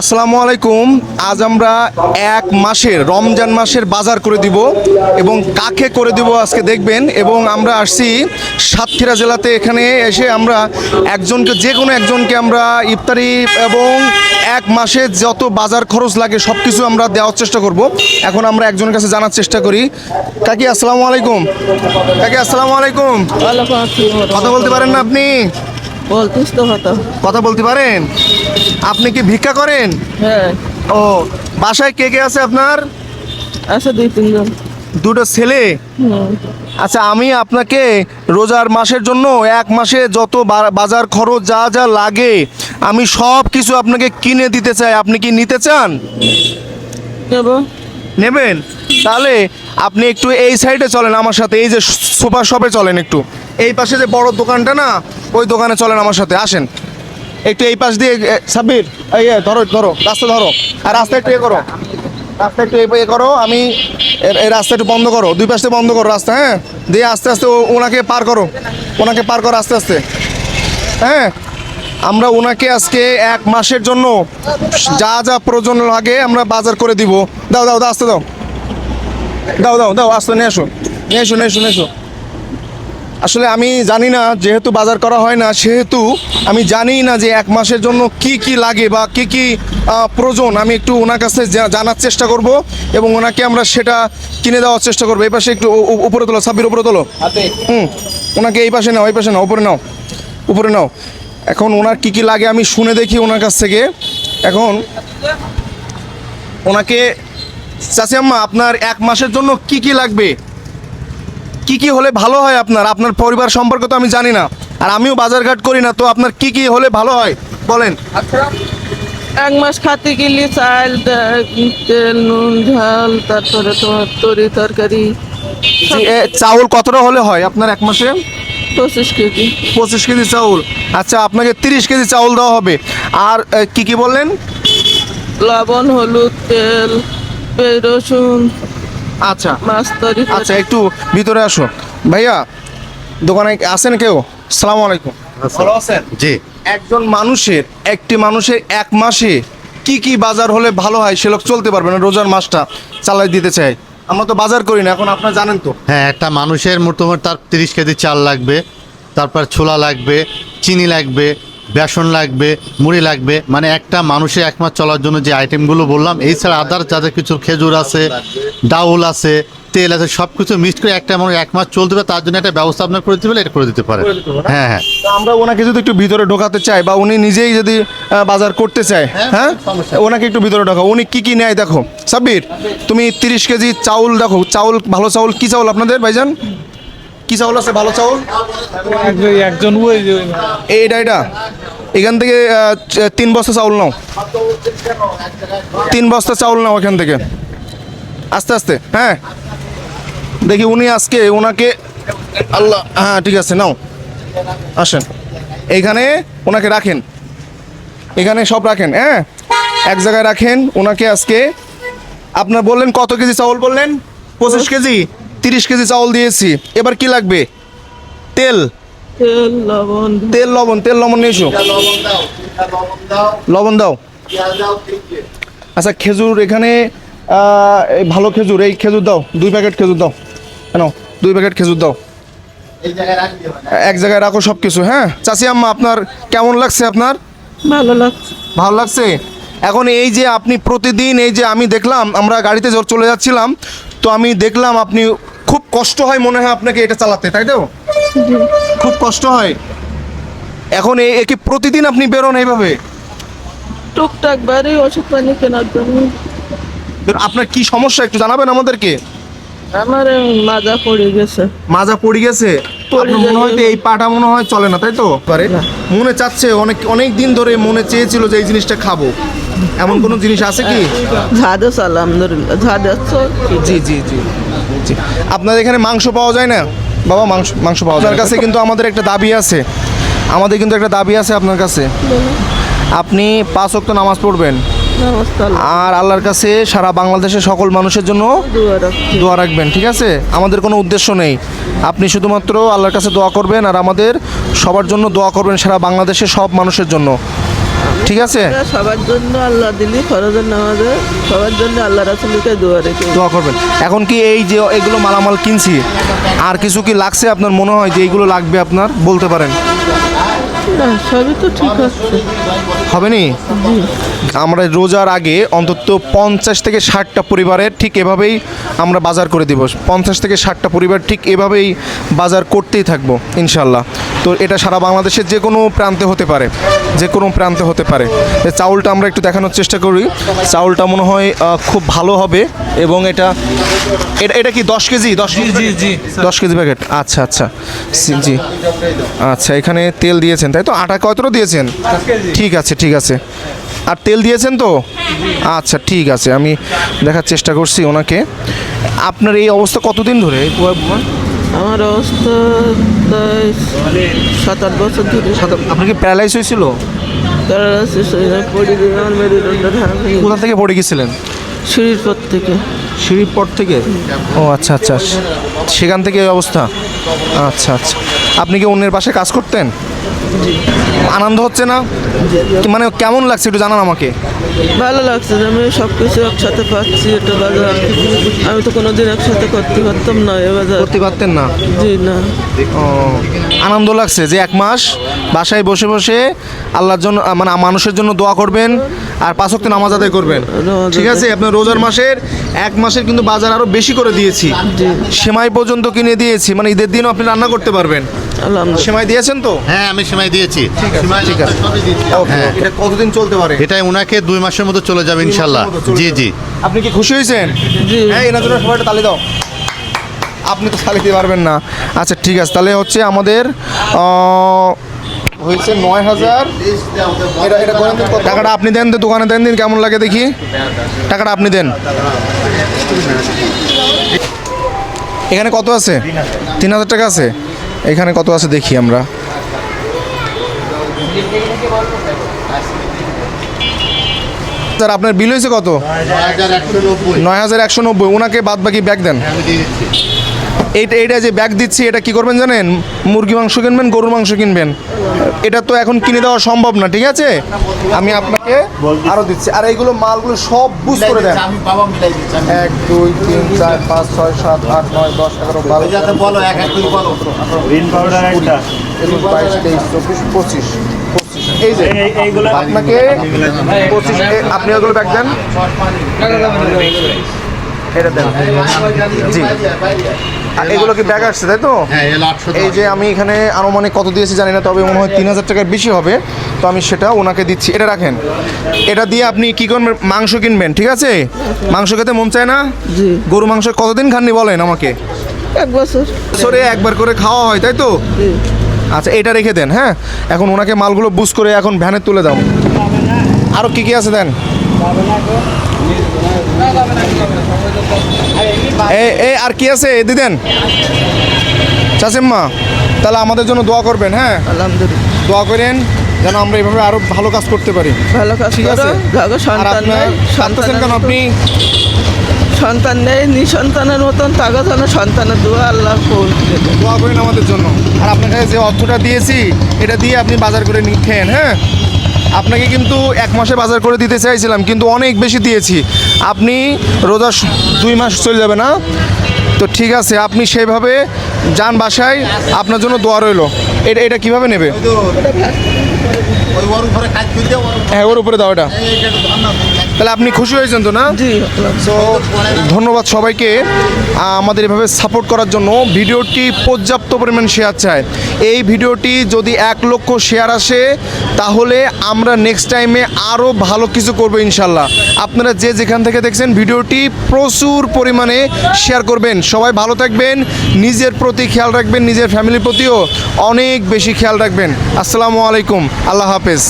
আসসালামু আলাইকুম। আজ আমরা এক মাসের রমজান মাসের বাজার করে দিব এবং কাকে করে দিব আজকে দেখবেন এবং আমরা আসছি সাতক্ষীরা জেলাতে। এখানে এসে আমরা একজনকে যে কোনো একজনকে আমরা ইফতারি এবং এক মাসে যত বাজার খরচ লাগে সব কিছু আমরা দেওয়ার চেষ্টা করব। এখন আমরা একজনের কাছে জানার চেষ্টা করি। কাকি আসসালামু আলাইকুম। কাকি আসসালামু আলাইকুম। কথা বলতে পারেন না আপনি? বলতিস তো হতো। কথা বলতে পারেন? আপনি কি ভিক্ষা করেন? হ্যাঁ। ও বাসায় কে কে আছে আপনার? আছে দুই তিনজন। দুটো ছেলে? আচ্ছা আমি আপনাকে রোজার মাসের জন্য এক মাসে যত বাজার খরচ যা যা লাগে আমি সব কিছু আপনাকে কিনে দিতে চাই। আপনি কি নিতে চান? নেবেন? তাহলে আপনি একটু এই সাইডে চলেন আমার সাথে, এই যে সোফা শপে চলেন একটু। এই পাশে যে বড় দোকানটা না, ওই দোকানে চলেন আমার সাথে, আসেন। একটু এই পাশ দিয়ে সাব্বির, এই ধরো ধরো, রাস্তা ধরো। আর রাস্তা একটু এ করো। রাস্তা একটু এ- করো, আমি এই রাস্তা একটু বন্ধ করো। দুই পাশে বন্ধ করো রাস্তা হ্যাঁ? দিয়ে আস্তে আস্তে ওনাকে পার করো। ওনাকে পার করো আস্তে আস্তে। হ্যাঁ? আমরা ওনাকে আজকে এক মাসের জন্য যা যা প্রয়োজন লাগে আমরা বাজার করে দিব। দাও দাও দাও, আস্তে দাও। দাও দাও দাও আস্তে নিয়ে এসো নিয়ে এসো নিয়ে এসো নিয়ে এসো আসলে আমি জানি না যেহেতু বাজার করা হয় না সেহেতু আমি জানি না যে এক মাসের জন্য কি কি লাগে বা কি কি প্রয়োজন। আমি একটু ওনার কাছে জানার চেষ্টা করব এবং ওনাকে আমরা সেটা কিনে দেওয়ার চেষ্টা করব। এই পাশে একটু উপরে তোলো ছাব্বির উপরে তোলো। হুম ওনাকে এই পাশে নাও এই পাশে নাও উপরে নাও উপরে নাও। এখন ওনার কি কি লাগে আমি শুনে দেখি ওনার কাছ থেকে। এখন ওনাকে চাচি আম্মা আপনার এক মাসের জন্য কি কি লাগবে? কি কি হলে ভালো হয় আপনার? আপনার পরিবার সম্পর্কে তো আমি জানি না। আর আমিও বাজারঘাট করি না তো আপনার কি কি হলে ভালো হয়? বলেন। এক মাস খাতে গেলে চাল তেল নুন ঝাল তারপরে তোমার তরি তরকারি চাউল কতটা হলে হয় আপনার এক মাসে? পঁচিশ কেজি। পঁচিশ কেজি চাউল। আচ্ছা আপনাকে তিরিশ কেজি চাউল দেওয়া হবে। আর কি কি বললেন? লবণ হলুদ তেল রসুন। আচ্ছা। মাছ তরি আচ্ছা একটু ভিতরে আসো। ভাইয়া দোকানে আছেন কেউ? সালাম আলাইকুম। ভালো আছেন? জি। একজন মানুষের একটি মানুষের এক মাসে কি কি বাজার হলে ভালো হয় সে লোক চলতে পারবে না রোজার মাসটা চালাই দিতে চাই। আমরা তো বাজার করি না এখন আপনারা জানেন তো। হ্যাঁ একটা মানুষের মোটামুটি তার তিরিশ কেজি চাল লাগবে তারপর ছোলা লাগবে চিনি লাগবে বেসন লাগবে মুড়ি লাগবে মানে একটা মানুষের এক মাস চলার জন্য যে আইটেমগুলো বললাম এই ছাড়া আদার যাদের কিছু খেজুর আছে ডাউল আছে তেল আছে সব কিছু মিক্স করে একটা মানুষ এক মাস চলতে পারে তার জন্য একটা ব্যবস্থা আপনার করে দিতে পারলে এটা করে দিতে পারে। পারে? হ্যাঁ হ্যাঁ। আমরা ওনাকে যদি একটু ভিতরে ঢোকাতে চাই বা উনি নিজেই যদি বাজার করতে চায় হ্যাঁ, হ্যাঁ? ওনাকে একটু ভিতরে ঢোকাও। উনি কি কি নেয় দেখো। সাব্বির তুমি তিরিশ কেজি চাউল দেখো। চাউল ভালো চাউল কি চাউল আপনাদের ভাইজান? কি চাউল আছে ভালো চাউল? একজন- একজন ওই যে এইটা এটা এখান থেকে তিন বস্তা চাউল নাও। তিন বস্তা চাউল নাও এখান থেকে। আস্তে আস্তে হ্যাঁ। দেখি উনি আজকে ওনাকে আল্লাহ হ্যাঁ ঠিক আছে, নাও। আসেন। এইখানে ওনাকে রাখেন। এখানে সব রাখেন হ্যাঁ। এক জায়গায় রাখেন ওনাকে আজকে, আপনার বললেন কত কেজি চাউল বললেন? পঁচিশ কেজি, তিরিশ কেজি চাউল দিয়েছি। এবার কি লাগবে? তেল। তেল লবণ। তেল লবণ তেল লবণ নিয়ে এসো। লবণ দাও আচ্ছা খেজুর এখানে ভালো খেজুর এই খেজুর দাও দুই প্যাকেট খেজুর দাও। কেন? দুই প্যাকেট খেজুর দাও। এক জায়গায় রাখো সব কিছু হ্যাঁ? চাচি আম্মা আপনার কেমন লাগছে আপনার? ভালো লাগছে। ভালো লাগছে? এখন এই যে আপনি প্রতিদিন এই যে আমি দেখলাম আমরা গাড়িতে চলে যাচ্ছিলাম তো আমি দেখলাম আপনি খুব কষ্ট হয় মনে হয় আপনাকে এটা চালাতে তাই তো? খুব কষ্ট হয়। এখন এ কি প্রতিদিন আপনি বেরোন এইভাবে? টুকটাক বাড়ি ওষুধ পানি কেনার জন্য। আপনার কি সমস্যা একটু জানাবেন আমাদেরকে? আমার মাজা পড়ে গেছে। মাজা পড়ে গেছে? আপনার মনে হয় এই পাটা মনে হয় চলে না তাই তো? পারে। না। মনে চাচ্ছে অনেক অনেক দিন ধরে মনে চেয়েছিল যে এই জিনিসটা খাব। এমন কোনো জিনিস আছে কি? ঝাড় আলহামদুলিল্লাহ জি জি জি। জি। আপনাদের এখানে মাংস পাওয়া যায় না? বাবা মাংস মাংস পাওয়া যায় আপনার কাছে কিন্তু আমাদের একটা দাবি আছে। আমাদের কিন্তু একটা দাবি আছে আপনার কাছে। আপনি পাঁচ ওয়াক্ত নামাজ পড়বেন। আর আল্লাহর কাছে সারা বাংলাদেশের সকল মানুষের জন্য দোয়া রাখবেন ঠিক আছে? আমাদের কোনো উদ্দেশ্য নেই। আপনি শুধুমাত্র আল্লাহর কাছে দোয়া করবেন আর আমাদের সবার জন্য দোয়া করবেন সারা বাংলাদেশের সব মানুষের জন্য। ঠিক আছে? সবার জন্য আল্লাহ দিলি ফরজের নামাজে সবার জন্য আল্লাহ রাসুলকে দোয়া রেখে। দোয়া করবেন। এখন কি এই যে এগুলো মালামাল কিনছি আর কিছু কি লাগছে আপনার? মনে হয় যে এইগুলো লাগবে আপনার বলতে পারেন। না সবই তো ঠিক আছে। হবে নি? আমরা রোজার আগে অন্তত পঞ্চাশ থেকে ষাটটা পরিবারের ঠিক এভাবেই আমরা বাজার করে দিব। পঞ্চাশ থেকে ষাটটা পরিবার ঠিক এভাবেই বাজার করতেই থাকব ইনশাল্লাহ তো এটা সারা বাংলাদেশের যে কোনো প্রান্তে হতে পারে যে কোনো প্রান্তে হতে পারে। চাউলটা আমরা একটু দেখানোর চেষ্টা করি। চাউলটা মনে হয় খুব ভালো হবে এবং এটা এটা এটা কি দশ কেজি? দশ কেজি জি দশ কেজি প্যাকেট আচ্ছা আচ্ছা। জি আচ্ছা এখানে তেল দিয়েছেন তাই তো? আটা কতটা দিয়েছেন? ঠিক আছে ঠিক আছে। আর তেল দিয়েছেন তো? আচ্ছা ঠিক আছে। আমি দেখার চেষ্টা করছি ওনাকে। আপনার এই অবস্থা কতদিন ধরে? আমার অবস্থা সাত আট বছর ধরে। আপনার কি প্যারালাইজ হয়েছিল? হয়ে কোথা থেকে পড়ে গেছিলেন সিঁড়ির পর থেকে। সিঁড়ির পর থেকে? ও আচ্ছা আচ্ছা। সেখান থেকে এই অবস্থা? আচ্ছা আচ্ছা। আপনি কি অন্যের পাশে কাজ করতেন? আনন্দ হচ্ছে না? মানে কেমন লাগছে একটু জানান আমাকে। ভালো লাগছে যে আমি সব কিছু একসাথে পাচ্ছি এটা বাজার আমি তো কোনোদিন একসাথে করতে পারতাম না এ বাজার। করতে পারতেন না? জি না। ও। আনন্দ লাগছে যে এক মাস বাসায় বসে বসে আল্লাহর জন্য মানে মানুষের জন্য দোয়া করবেন আর পাঁচ ওয়াক্ত নামাজ আদায় করবেন। ঠিক আছে? আপনার রোজার মাসের এক মাসের কিন্তু বাজার আরও বেশি করে দিয়েছি। সেমাই পর্যন্ত কিনে দিয়েছি। মানে ঈদের দিনও আপনি রান্না করতে পারবেন। সেমাই দিয়েছেন তো? হ্যাঁ আমি সেমাই দিয়েছি। ঠিক আছে। হ্যাঁ। এটা কতদিন চলতে পারে? এটা ওনাকে দুই মাসের মতো চলে যাবে ইনশাল্লাহ। জি জি। আপনি কি খুশি হয়েছেন? হ্যাঁ এনার জন্য সবাই তালি দাও। আপনি তো তালি দিতে পারবেন না। আচ্ছা ঠিক আছে তাহলে হচ্ছে আমাদের হয়েছে নয় হাজার? টাকাটা আপনি দেন তো দোকানে দেন দিন কেমন লাগে দেখি? টাকাটা আপনি দেন। এখানে কত আছে? তিন হাজার টাকা আছে। এখানে কত আছে দেখি আমরা। স্যার আপনার বিল হয়েছে কত? নয় হাজার একশো নব্বই। ওনাকে বাদ বাকি ব্যাগ দেন। এইটা এইটা যে ব্যাগ দিচ্ছি এটা কি করবেন জানেন মুরগি মাংস কিনবেন গরুর মাংস কিনবেন এটা তো এখন কিনে দেওয়া সম্ভব না ঠিক আছে আমি আপনাকে আরও দিচ্ছি আর এইগুলো মালগুলো সব বুঝ করে দেন এক দুই তিন চার পাঁচ ছয় সাত আট নয় দশ এগারো বারো বলো এক এক করে বলো গ্রিন পাউডার একটা একুশ বাইশ তেইশ চব্বিশ পঁচিশ পঁচিশ এই যে আপনাকে পঁচিশ আপনি ওগুলো ব্যাগ দেন এটা দেন জি আর এগুলো কি ব্যাগ আসছে তাই তো? হ্যাঁ এই যে আমি এখানে আনুমানিক কত দিয়েছি জানি না তবে মনে হয় তিন হাজার টাকার বেশি হবে। তো আমি সেটা ওনাকে দিচ্ছি। এটা রাখেন। এটা দিয়ে আপনি কি করবেন? মাংস কিনবেন ঠিক আছে? মাংস খেতে মন চায় না? গরু মাংস কতদিন খাননি বলেন আমাকে? এক বছর। বছরে একবার করে খাওয়া হয় তাই তো? আচ্ছা এটা রেখে দেন হ্যাঁ? এখন ওনাকে মালগুলো বুঝ করে এখন ভ্যানে তুলে দাও। আরও কি কি আছে দেন? এই আর কি আছে? এদি দেন চাচিম্মা তাহলে আমাদের জন্য দোয়া করবেন হ্যাঁ? আলহামদুলিল্লাহ। দোয়া করেন যেন আমরা এইভাবে আরও ভালো কাজ করতে পারি। ভালো কাজ ঠিক আছে? সন্তান কেন আপনি? সন্তান নেই নিঃসন্তানের মতন তাগো যেন সন্তানের দোয়া আল্লাহ দেয়। করেন আমাদের জন্য। আর আপনার কাছে যে অর্থটা দিয়েছি এটা দিয়ে আপনি বাজার করে নি- খেয়েন হ্যাঁ? আপনাকে কিন্তু এক মাসে বাজার করে দিতে চাইছিলাম কিন্তু অনেক বেশি দিয়েছি। আপনি রোজা দুই মাস চলে যাবে না? তো ঠিক আছে আপনি সেভাবে যান বাসায় আপনার জন্য দোয়া রইল। এটা এটা কীভাবে নেবে? হ্যাঁ ওর উপরে দাও এটা। তাহলে আপনি খুশি হয়েছেন তো না। সো ধন্যবাদ সবাইকে। আমাদের এভাবে সাপোর্ট করার জন্য ভিডিওটি পর্যাপ্ত পরিমাণ শেয়ার চায়। এই ভিডিওটি যদি এক লক্ষ শেয়ার আসে তাহলে আমরা নেক্সট টাইমে আরও ভালো কিছু করব ইনশাল্লাহ। আপনারা যে যেখান থেকে দেখছেন ভিডিওটি প্রচুর পরিমাণে শেয়ার করবেন। সবাই ভালো থাকবেন নিজের প্রতি খেয়াল রাখবেন নিজের ফ্যামিলির প্রতিও অনেক বেশি খেয়াল রাখবেন। আসসালামু আলাইকুম আল্লাহ হাফেজ।